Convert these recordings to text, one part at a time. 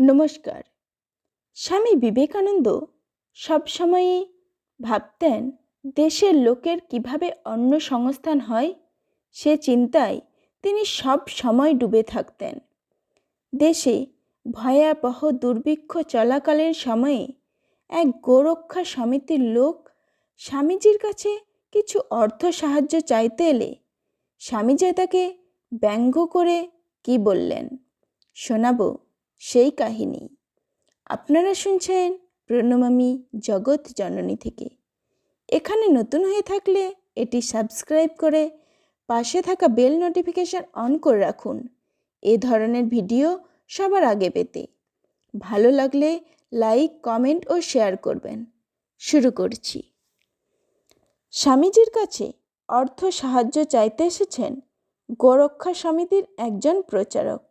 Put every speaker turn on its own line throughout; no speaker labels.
নমস্কার। স্বামী বিবেকানন্দ সবসময়ই ভাবতেন, দেশের লোকের কীভাবে অন্য সংস্থান হয়, সে চিন্তায় তিনি সব সময় ডুবে থাকতেন। দেশে ভয়াবহ দুর্ভিক্ষ চলাকালীন সময়ে এক গোরক্ষা সমিতির লোক স্বামীজির কাছে কিছু অর্থ সাহায্য চাইতে এলে স্বামীজি তাকে ব্যঙ্গ করে কি বললেন? শোনাবো। সেই কাহিনী। আপনারা শুনছেন প্রণমামী জগৎ জননী থেকে। এখানে নতুন হয়ে থাকলে এটি সাবস্ক্রাইব করে পাশে থাকা বেল নোটিফিকেশান অন করে রাখুন। এ ধরনের ভিডিও সবার আগে পেতে ভালো লাগলে লাইক, কমেন্ট ও শেয়ার করবেন। শুরু করছি। স্বামীজির কাছে অর্থ সাহায্য চাইতে এসেছেন গোরক্ষা সমিতির একজন প্রচারক।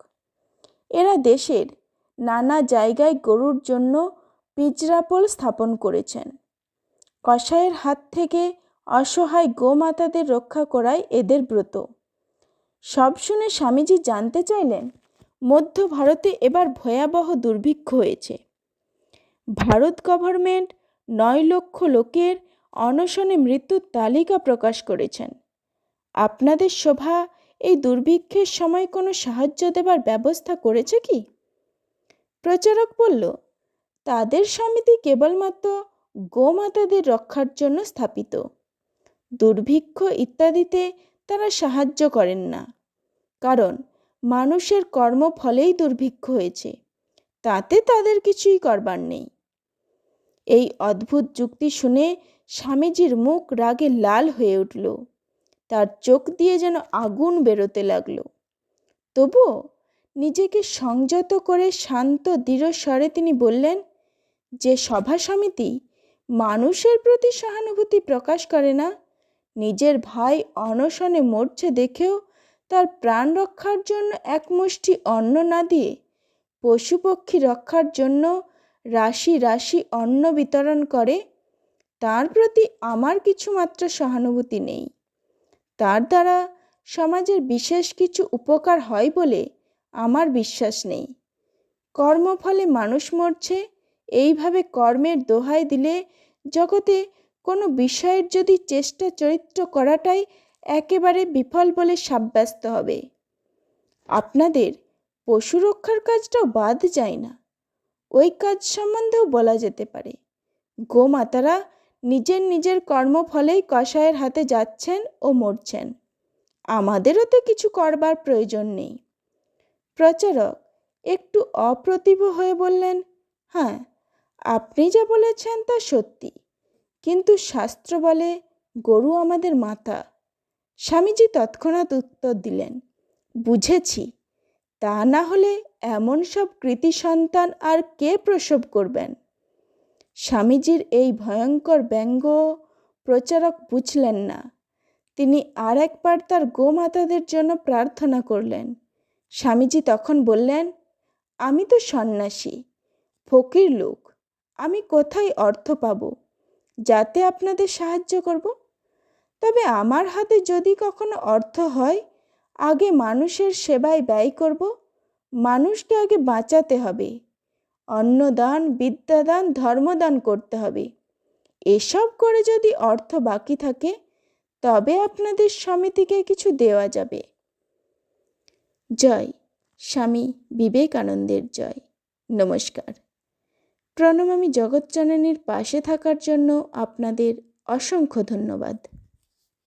এরা দেশের নানা জায়গায় গরুর জন্য পিচরাপোল স্থাপন করেছেন। কসাইয়ের হাত থেকে অসহায় গোমাতাদের রক্ষা করাই এদের ব্রত। সব শুনে স্বামীজি জানতে চাইলেন, মধ্য ভারতে এবার ভয়াবহ দুর্ভিক্ষ হয়েছে। ভারত গভর্নমেন্ট নয় লক্ষ লোকের অনশনে মৃত্যুর তালিকা প্রকাশ করেছেন। আপনাদের সভা এই দুর্ভিক্ষের সময় কোনো সাহায্য দেবার ব্যবস্থা করেছে কি? প্রচারক বলল, তাদের সমিতি কেবলমাত্র গোমাতাদের রক্ষার জন্য স্থাপিত। দুর্ভিক্ষ ইত্যাদিতে তারা সাহায্য করেন না। কারণ মানুষের কর্ম ফলেই দুর্ভিক্ষ হয়েছে। তাতে তাদের কিছুই করবার নেই। এই অদ্ভুত যুক্তি শুনে স্বামীজির মুখ রাগে লাল হয়ে উঠল। তার চোখ দিয়ে যেন আগুন বেরোতে লাগল। তবুও নিজেকে সংযত করে শান্ত, দৃঢ় স্বরে তিনি বললেন, যে সভা সমিতি মানুষের প্রতি সহানুভূতি প্রকাশ করে না, নিজের ভাই অনশনে মরছে দেখেও তার প্রাণ রক্ষার জন্য এক মুষ্টি অন্ন না দিয়ে পশু পক্ষী রক্ষার জন্য রাশি রাশি অন্ন বিতরণ করে, তার প্রতি আমার কিছুমাত্র সহানুভূতি নেই। তার দ্বারা সমাজের বিশেষ কিছু উপকার হয় বলে আমার বিশ্বাস নেই। কর্মফলে মানুষ মরছে, এইভাবে কর্মের দোহাই দিলে জগতে কোনো বিষয়ের যদি চেষ্টা চরিত্র করাটাই একেবারে বিফল বলে সাব্যস্ত হবে। আপনাদের পশু রক্ষার কাজটাও বাদ যায় না। ওই কাজ সম্বন্ধেও বলা যেতে পারে। গোমাতারা নিজের নিজের কর্মফলেই কষায়ের হাতে যাচ্ছেন ও মরছেন। আমাদেরও তো কিছু করবার প্রয়োজন নেই। প্রচারক একটু অপ্রতিভ হয়ে বললেন হ্যাঁ আপনি যা বলেছেন তা সত্যি। কিন্তু শাস্ত্র বলে, গরু আমাদের মাতা। স্বামীজি তৎক্ষণাৎ উত্তর দিলেন, বুঝেছি। তা না হলে এমন সব কৃতি সন্তান আর কে প্রসব করবেন? স্বামীজির এই ভয়ঙ্কর ব্যঙ্গ প্রচারক বুঝলেন না। তিনি আর একবার তার গোমাতাদের জন্য প্রার্থনা করলেন স্বামীজি তখন বললেন, আমি তো সন্ন্যাসী, ফকির লোক, আমি কোথায় অর্থ পাব? যাতে আপনাদের সাহায্য করব? তবে আমার হাতে যদি কখনো অর্থ হয়, আগে মানুষের সেবায় ব্যয় করব, মানুষকে আগে বাঁচাতে হবে। অন্নদান, বিদ্যাদান, ধর্মদান করতে হবে। এসব করে যদি অর্থ বাকি থাকে, তবে আপনাদের সমিতিকে কিছু দেওয়া যাবে। জয়। স্বামী বিবেকানন্দের জয়। নমস্কার। প্রণমামী জগৎজননীর পাশে থাকার জন্য আপনাদের অসংখ্য ধন্যবাদ।